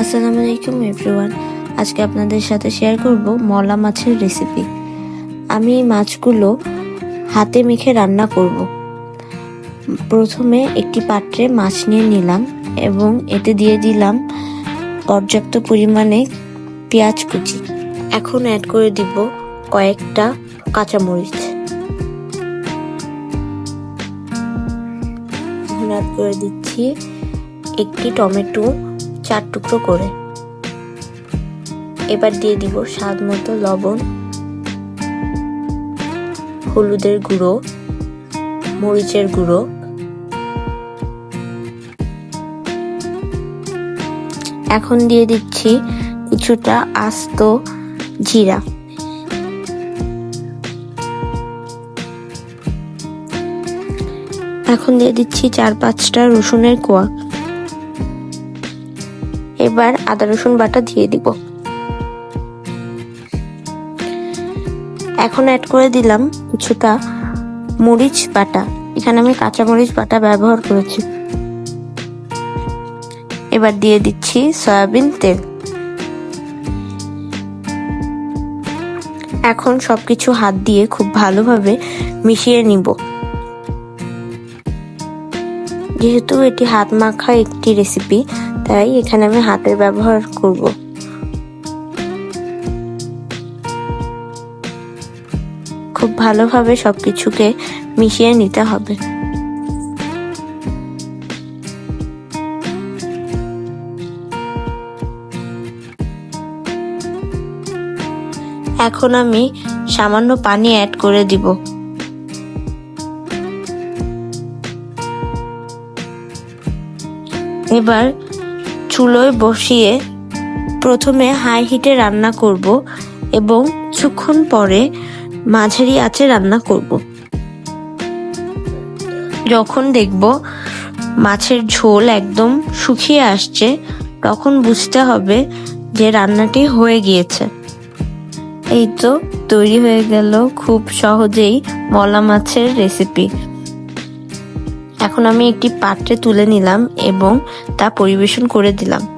আসসালামু আলাইকুম এভরিওয়ান আজকে আপনাদের সাথে শেয়ার করব মলা মাছের রেসিপি আমি এই মাছগুলো হাতে মেখে রান্না করব। প্রথমে একটি পাত্রে মাছ নিয়ে নিলাম এবং এতে দিয়ে দিলাম পর্যাপ্ত পরিমাণে পেঁয়াজ কুচি। এখন অ্যাড করে দিব কয়েকটা কাঁচামরিচ। এখন অ্যাড করে দিচ্ছি একটি টমেটো চার টুকরো করে। এবার দিয়ে দিব স্বাদ মতো লবণ, হলুদের গুঁড়ো, মরিচের গুঁড়ো। এখন দিয়ে দিচ্ছি কিছুটা আস্ত জিরা। এখন দিয়ে দিচ্ছি চার পাঁচটা রসুনের কোয়া। এবার আদা, রসুন বাটা দিয়ে দিব। এখন অ্যাড করে দিলাম কিছুটা মরিচ বাটা। এখানে আমি কাঁচা মরিচ বাটা ব্যবহার করেছি। এবার দিয়ে দিচ্ছি সয়াবিন তেল। এখন সবকিছু হাত দিয়ে খুব ভালোভাবে মিশিয়ে নিব। যেহেতু এটি হাত মাখা একটি রেসিপি তাই এখানে আমি হাতের ব্যবহার করব। খুব ভালোভাবে সবকিছুকে মিশিয়ে নিতে হবে। এখন আমি সামান্য পানি অ্যাড করে দিব। এবার চুলোয় বসিয়ে প্রথমে হাই হিটে রান্না করব এবং কিছুক্ষণ পরে মাঝারি আঁচে রান্না করব। যখন দেখব মাছের ঝোল একদম শুকিয়ে আসছে, তখন বুঝতে হবে যে রান্নাটি হয়ে গিয়েছে। এই তো তৈরি হয়ে গেল খুব সহজেই মলা মাছের রেসিপি এখন আমি একটি পাত্রে তুলে নিলাম এবং তা পরিবেশন করে দিলাম।